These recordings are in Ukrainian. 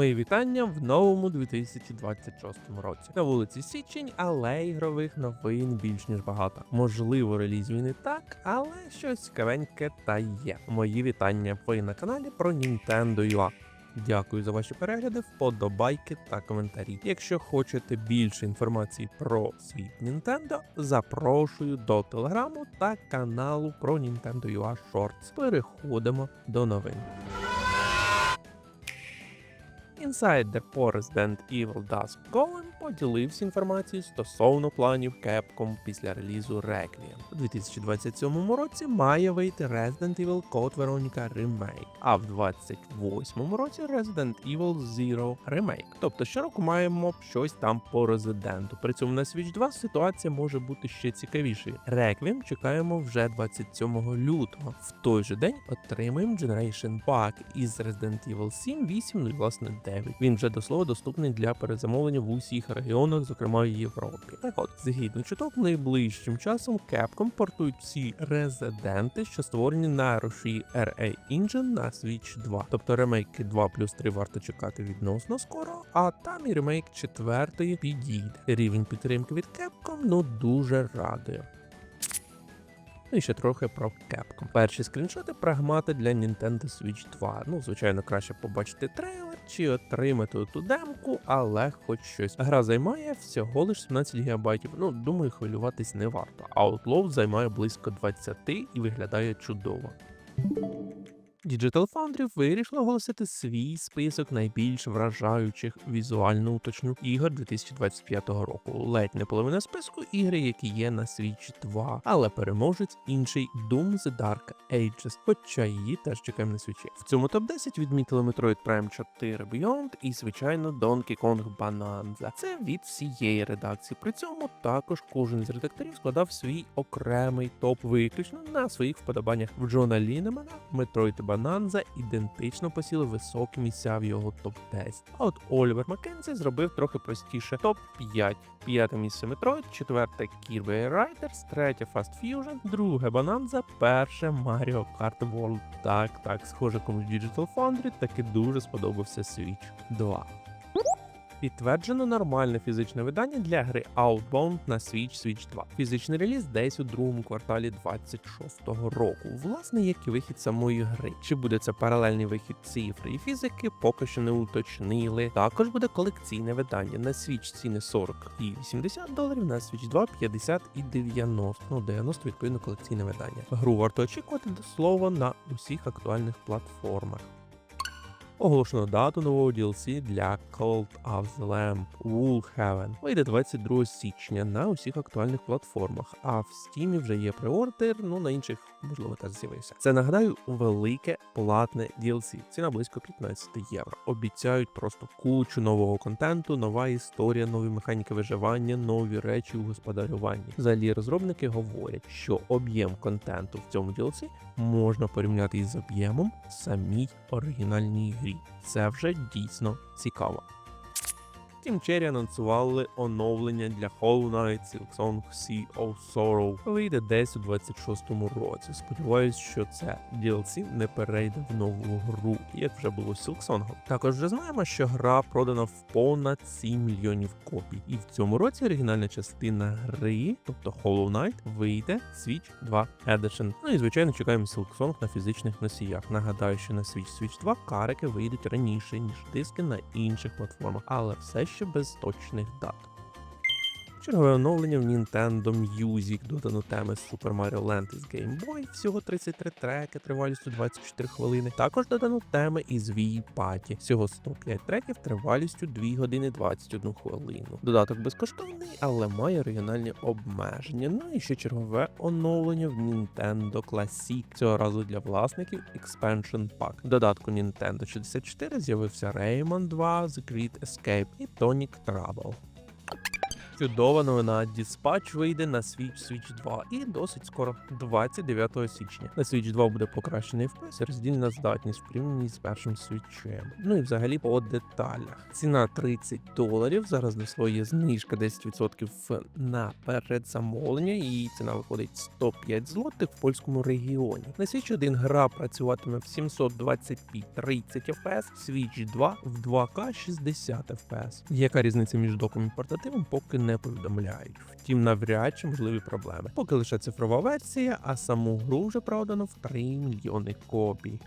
Мої вітання в новому 2026 році. На вулиці Січень, але ігрових новин більш ніж багато. Можливо, реліз і так, але щось цікавеньке та є. Мої вітання. Ви на каналі про Nintendo UA. Дякую за ваші перегляди, вподобайки та коментарі. Якщо хочете більше інформації про світ Nintendo, запрошую до телеграму та каналу про Nintendo UA Shorts. Переходимо до новин. Інсайдер по Resident Evil Dusk Golem поділився інформацією стосовно планів Capcom після релізу Requiem. У 2027 році має вийти Resident Evil Code Veronica Remake, а в 2028 році Resident Evil Zero Remake. Тобто щороку маємо щось там по Резиденту. При цьому на Switch 2 ситуація може бути ще цікавішою. Requiem чекаємо вже 27 лютого. В той же день отримаємо Generation Pack із Resident Evil 7, 8, ну і власне 9. Він вже до слова доступний для перезамовлення в усіх регіонах, зокрема і Європі. Так от, згідно чуток, найближчим часом Capcom портують всі резиденти, що створені на руші RA Engine на Switch 2. Тобто ремейки 2 плюс 3 варто чекати відносно скоро, а там і ремейк 4 підійде. Рівень підтримки від Capcom ну дуже радує. Ну і ще трохи про Capcom. Перші скріншоти прагмати для Nintendo Switch 2. Ну, звичайно, краще побачити трейлер чи отримати ту демку, але хоч щось. Гра займає всього лиш 17 ГБ. Ну, думаю, хвилюватись не варто. Outlaw займає близько 20 і виглядає чудово. Digital Foundry вирішила оголосити свій список найбільш вражаючих візуально уточню ігор 2025 року. Ледь не половина списку ігри, які є на Switch 2, але переможець інший Doom The Dark Ages, хоча її теж чекаємо на свічі. В цьому топ 10 відмітили Metroid Prime 4 Beyond і, звичайно, Donkey Kong Bonanza. Це від всієї редакції. При цьому також кожен з редакторів складав свій окремий топ виключно на своїх вподобаннях. В Джона Лінемана Metroid Bonanza ідентично посіли високі місця в його топ-10. А от Олівер Маккензі зробив трохи простіше топ-5. П'яте місце Метроїд, четверте Kirby Райдерс, третє Fast Fusion, друге Бананза, перше Mario Kart World. Так, так, схоже, комусь Digital Foundry таки дуже сподобався Switch 2. Підтверджено нормальне фізичне видання для гри Outbound на Switch Switch 2. Фізичний реліз десь у другому кварталі 26-го року. Власне, як і вихід самої гри. Чи буде це паралельний вихід цифри і фізики, поки що не уточнили. Також буде колекційне видання на Switch ціни 40 і 80 доларів, на Switch 2 50 і 90. Ну 90 відповідно колекційне видання. Гру варто очікувати до слова на усіх актуальних платформах. Оголошено дату нового DLC для Cult of the Lamb Woolhaven. Вийде 22 січня на усіх актуальних платформах, а в Steam вже є преордер, ну на інших можливо теж з'явився. Це нагадаю велике платне DLC. Ціна близько 15 євро. Обіцяють просто кучу нового контенту, нова історія, нові механіки виживання, нові речі у господарюванні. Взагалі розробники говорять, що об'єм контенту в цьому DLC можна порівняти із об'ємом самій оригінальній грі. Це вже дійсно цікаво. Team Cherry анонсували оновлення для Hollow Knight Silksong Sea of Sorrow. Вийде десь у 26-му році. Сподіваюсь, що це DLC не перейде в нову гру, як вже було з Silksong. Також вже знаємо, що гра продана в понад 7 мільйонів копій. І в цьому році оригінальна частина гри, тобто Hollow Knight, вийде Switch 2 Edition. Ну і звичайно чекаємо Silksong на фізичних носіях. Нагадаю, що на Switch Switch 2 карики вийдуть раніше, ніж диски на інших платформах, але все ще без точних дат. Чергове оновлення в Nintendo Music додано теми з Super Mario Land із Game Boy, всього 33 треки тривалістю 24 хвилини. Також додано теми із Wii Party, всього 105 треків тривалістю 2 години 21 хвилину. Додаток безкоштовний, але має регіональні обмеження. Ну і ще чергове оновлення в Nintendo Classic, цього разу для власників Expansion Pack. В додатку Nintendo 64 з'явився Rayman 2, The Great Escape і Tonic Trouble. Чудова новина. Dispatch вийде на Switch Switch 2 і досить скоро, 29 січня. На Switch 2 буде покращений і роздільна здатність в порівнянні з першим Switch. Ну і взагалі по деталях. Ціна 30 доларів. Зараз до свого є знижка 10% на передзамовлення. Її ціна виходить 105 злотих в польському регіоні. На Switch 1 гра працюватиме в 720p 30 FPS, Switch 2 в 2К 60 FPS. Яка різниця між доком і портативом, поки не повідомляють. Втім, навряд чи можливі проблеми. Поки лише цифрова версія, а саму гру вже продано в 3 мільйони копій.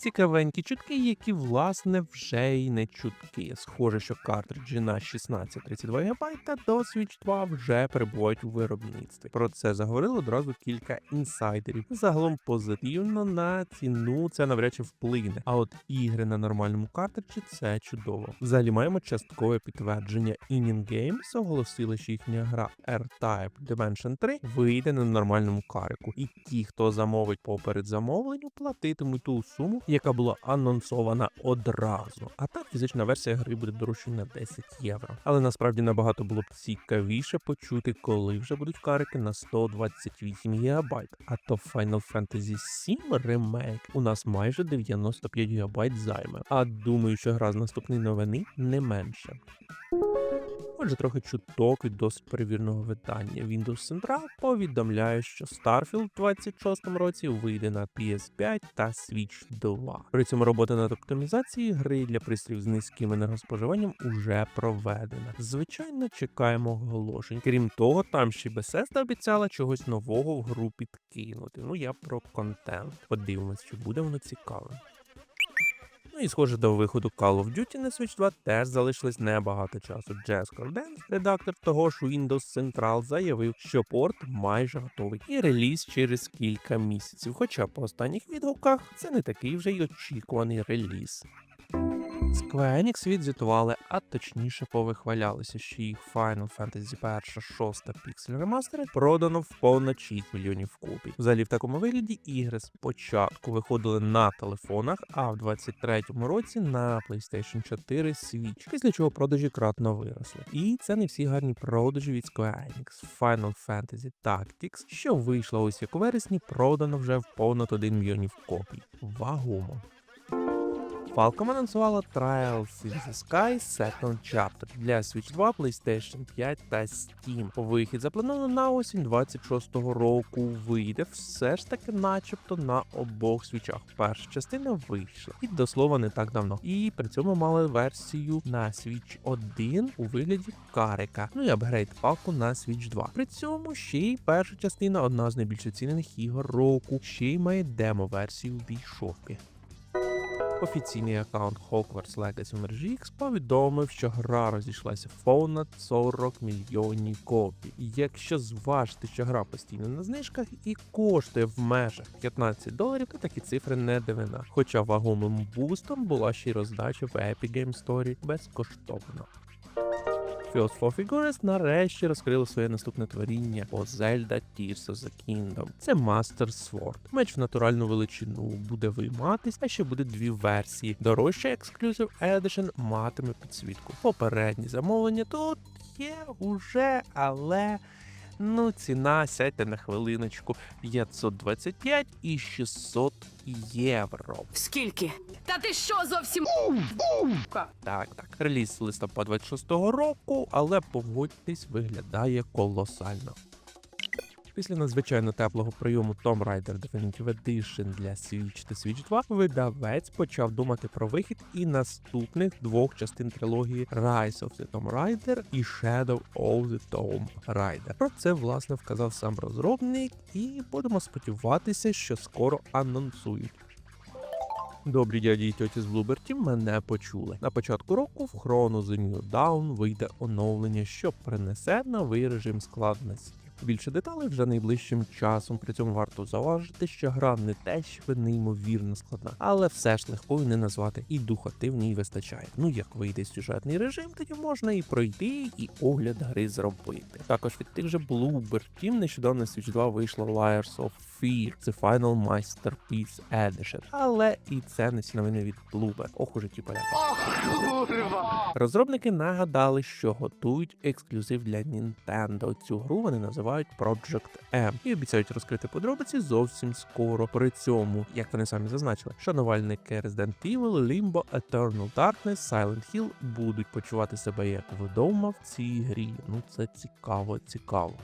Цікавенькі чутки, які власне вже й не чутки. Схоже, що картриджі на 16-32 ГБ до Switch 2 вже перебувають у виробництві. Про це заговорили одразу кілька інсайдерів. Загалом позитивно на ціну це навряд чи вплине. А от ігри на нормальному картриджі це чудово. Взагалі маємо часткове підтвердження. Inning Games оголосили, що їхня гра R-Type Dimension 3 вийде на нормальному карику. І ті, хто замовить по передзамовленню, платитимуть ту суму, яка була анонсована одразу. А так фізична версія гри буде дорожчою на 10 євро. Але насправді набагато було б цікавіше почути, коли вже будуть карики на 128 ГБ. А то Final Fantasy VII ремейк у нас майже 95 ГБ займе. А думаю, що гра з наступної новини не менше. Отже, трохи чуток від досить перевірного видання. Windows Central повідомляє, що Starfield в 26-му році вийде на PS5 та Switch 2. При цьому робота над оптимізацією гри для пристроїв з низьким енергоспоживанням уже проведена. Звичайно, чекаємо оголошень. Крім того, там ще Bethesda обіцяла чогось нового в гру підкинути. Ну я про контент. Подивимось, чи буде воно цікавим. Ну і схоже до виходу Call of Duty на Switch 2 теж залишилось небагато часу. Jazz Corden, редактор того ж Windows Central, заявив, що порт майже готовий і реліз через кілька місяців. Хоча по останніх відгуках це не такий вже й очікуваний реліз. Square Enix відзвітували, а точніше повихвалялися, що їх Final Fantasy 1 6 Pixel Remastered продано в понад 6 мільйонів копій. Взагалі в такому вигляді ігри спочатку виходили на телефонах, а в 23-му році на PlayStation 4 Switch, після чого продажі кратно виросли. І це не всі гарні продажі від Square Enix. Final Fantasy Tactics, що вийшла ось як у вересні, продано вже в понад 1 мільйонів копій. Вагомо. Falcom анонсувала Trials in the Sky Second Chapter для Switch 2, PlayStation 5 та Steam. Вихід заплановано на осінь 26-го року. Вийде все ж таки, начебто, на обох свічах. Перша частина вийшла, і до слова не так давно. І при цьому мали версію на Switch 1 у вигляді карика. Ну і апгрейд паку на Switch 2. При цьому ще й перша частина одна з найбільш оцінених ігор року. Ще й має демо-версію в бійшопі. Офіційний аккаунт Hogwarts Legacy в повідомив, що гра розійшлася понад 40 мільйонів копій. Якщо зважити, що гра постійно на знижках і коштує в межах 15 доларів, то такі цифри не дивина. Хоча вагомим бустом була ще й роздача в Epic Game Store безкоштовно. Fields for Figures нарешті розкрили своє наступне творіння по Zelda Tears of the Kingdom. Це Master Sword. Меч в натуральну величину буде вийматись, а ще буде дві версії. Дорожча Exclusive Edition матиме підсвітку. Попередні замовлення тут є уже, але. Ну, ціна, сядьте на хвилиночку 525 і 600 євро. Скільки? Та ти що зовсім? Так, так. Реліз листопад 26-го року, але погодьтесь, виглядає колосально. Після надзвичайно теплого прийому Tomb Raider Definitive Edition для Switch та Switch 2 видавець почав думати про вихід і наступних двох частин трилогії Rise of the Tomb Raider і Shadow of the Tomb Raider. Про це власне вказав сам розробник, і будемо сподіватися, що скоро анонсують. Добрі дяді і тьоті з Team мене почули. На початку року в Chrono The New Dawn вийде оновлення, що принесе новий режим складності. Більше деталей вже найближчим часом. При цьому варто зауважити, що гра не те, що неймовірно складна, але все ж легкою не назвати і духоти в ній вистачає. Ну як вийде сюжетний режим, тоді можна і пройти, і огляд гри зробити. Також від тих же Bloober Team нещодавно Switch 2 вийшла Liars of Fear The Final Masterpiece Edition. Але і це не всі новини від Bloober. Ох уже ті поляки. Розробники нагадали, що готують ексклюзив для Nintendo. Цю гру вони називають Project M і обіцяють розкрити подробиці зовсім скоро. При цьому, як вони самі зазначили, шанувальники Resident Evil, Limbo, Eternal Darkness, Silent Hill будуть почувати себе як вдома в цій грі. Ну це цікаво, цікаво.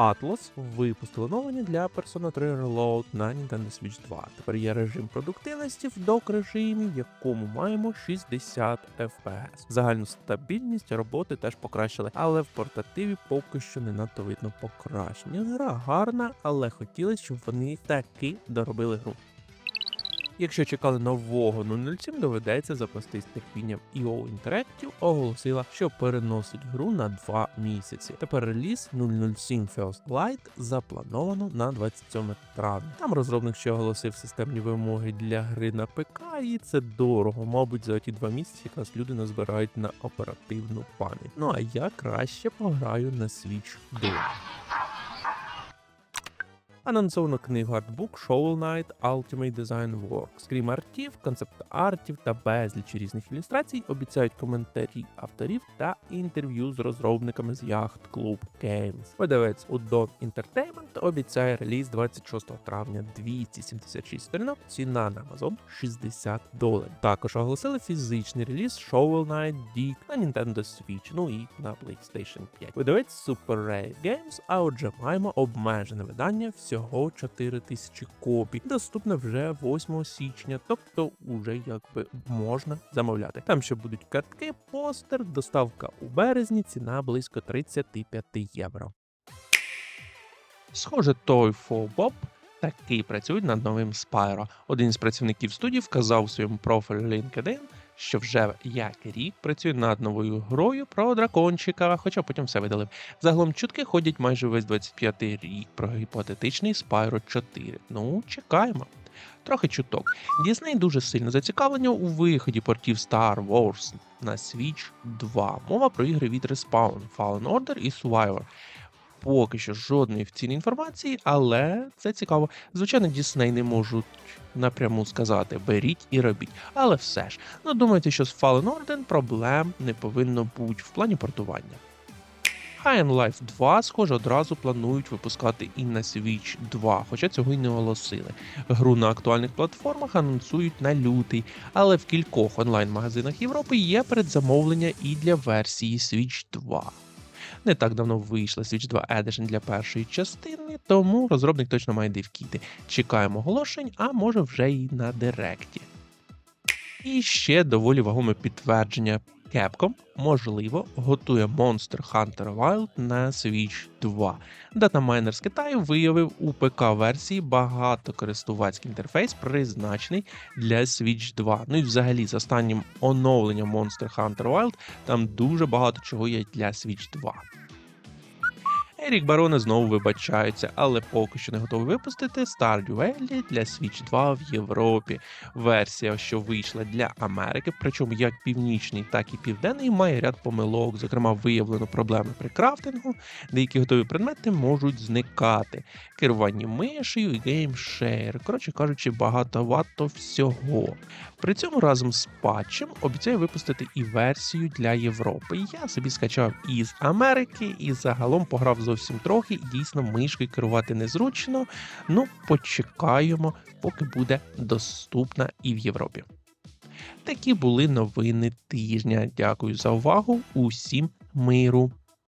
Atlus випустили оновлення для Persona 3 Reload на Nintendo Switch 2. Тепер є режим продуктивності в док режимі, в якому маємо 60 FPS. Загальну стабільність роботи теж покращили, але в портативі поки що не надто видно покращення. Гра гарна, але хотілося, щоб вони таки доробили гру. Якщо чекали нового 007, доведеться запастись терпінням. EO Interactive оголосила, що переносить гру на 2 місяці. Тепер реліз 007 First Light заплановано на 27 травня. Там розробник ще оголосив системні вимоги для гри на ПК, і це дорого. Мабуть, за ті два місяці якраз люди назбирають на оперативну пам'ять. Ну а я краще пограю на Switch 2. Анонсовано книгу артбук Shovel Knight Ultimate Design Works. Крім артів, концепт-артів та безліч різних ілюстрацій, обіцяють коментарі авторів та інтерв'ю з розробниками з Yacht Club Games. Видавець Udon Entertainment обіцяє реліз 26 травня 276 сторінок, ціна на Amazon 60 доларів. Також оголосили фізичний реліз Shovel Knight Dig на Nintendo Switch, ну і на PlayStation 5. Видавець Super Rare Games, а отже маємо обмежене видання всього 4000 копій, доступне вже 8 січня, тобто уже якби можна замовляти. Там ще будуть картки, постер, доставка у березні, ціна близько 35 євро. Схоже, той Bob таки працюють над новим Spyro. Один з працівників студії вказав у своєму профілі LinkedIn, що вже як рік працює над новою грою про дракончика, хоча потім все видалив. Загалом чутки ходять майже весь 25-й рік про гіпотетичний Spyro 4. Ну, чекаємо. Трохи чуток. Disney дуже сильно зацікавлені у виході портів Star Wars на Switch 2. Мова про ігри від Respawn, Fallen Order і Survivor. Поки що жодної офіційної інформації, але це цікаво. Звичайно, Disney не можуть напряму сказати беріть і робіть. Але все ж, ну думаєте, що з Fallen Order проблем не повинно бути в плані портування. High and Life 2, схоже, одразу планують випускати і на Switch 2, хоча цього й не оголосили. Гру на актуальних платформах анонсують на лютий, але в кількох онлайн-магазинах Європи є передзамовлення і для версії Switch 2. Не так давно вийшла Switch 2 Edition для першої частини, тому розробник точно має дивкіти. Чекаємо оголошень, а може вже і на директі. І ще доволі вагоме підтвердження. Capcom, можливо, готує Monster Hunter Wild на Switch 2. Датамайнер з Китаю виявив у ПК-версії багатокористувацький інтерфейс, призначений для Switch 2. Ну і взагалі з останнім оновленням Monster Hunter Wild там дуже багато чого є для Switch 2. Ерік Бароне знову вибачається, але поки що не готовий випустити Stardew Valley для Switch 2 в Європі. Версія, що вийшла для Америки, причому як північний, так і південний, має ряд помилок. Зокрема, виявлено проблеми при крафтингу, деякі готові предмети можуть зникати, керування мишею і геймшейр. Коротше кажучи, багато всього. При цьому разом з патчем обіцяє випустити і версію для Європи. Я собі скачав із Америки і загалом пограв зовсім трохи, і дійсно мишкою керувати незручно. Ну, почекаємо, поки буде доступна і в Європі. Такі були новини тижня. Дякую за увагу. Усім миру.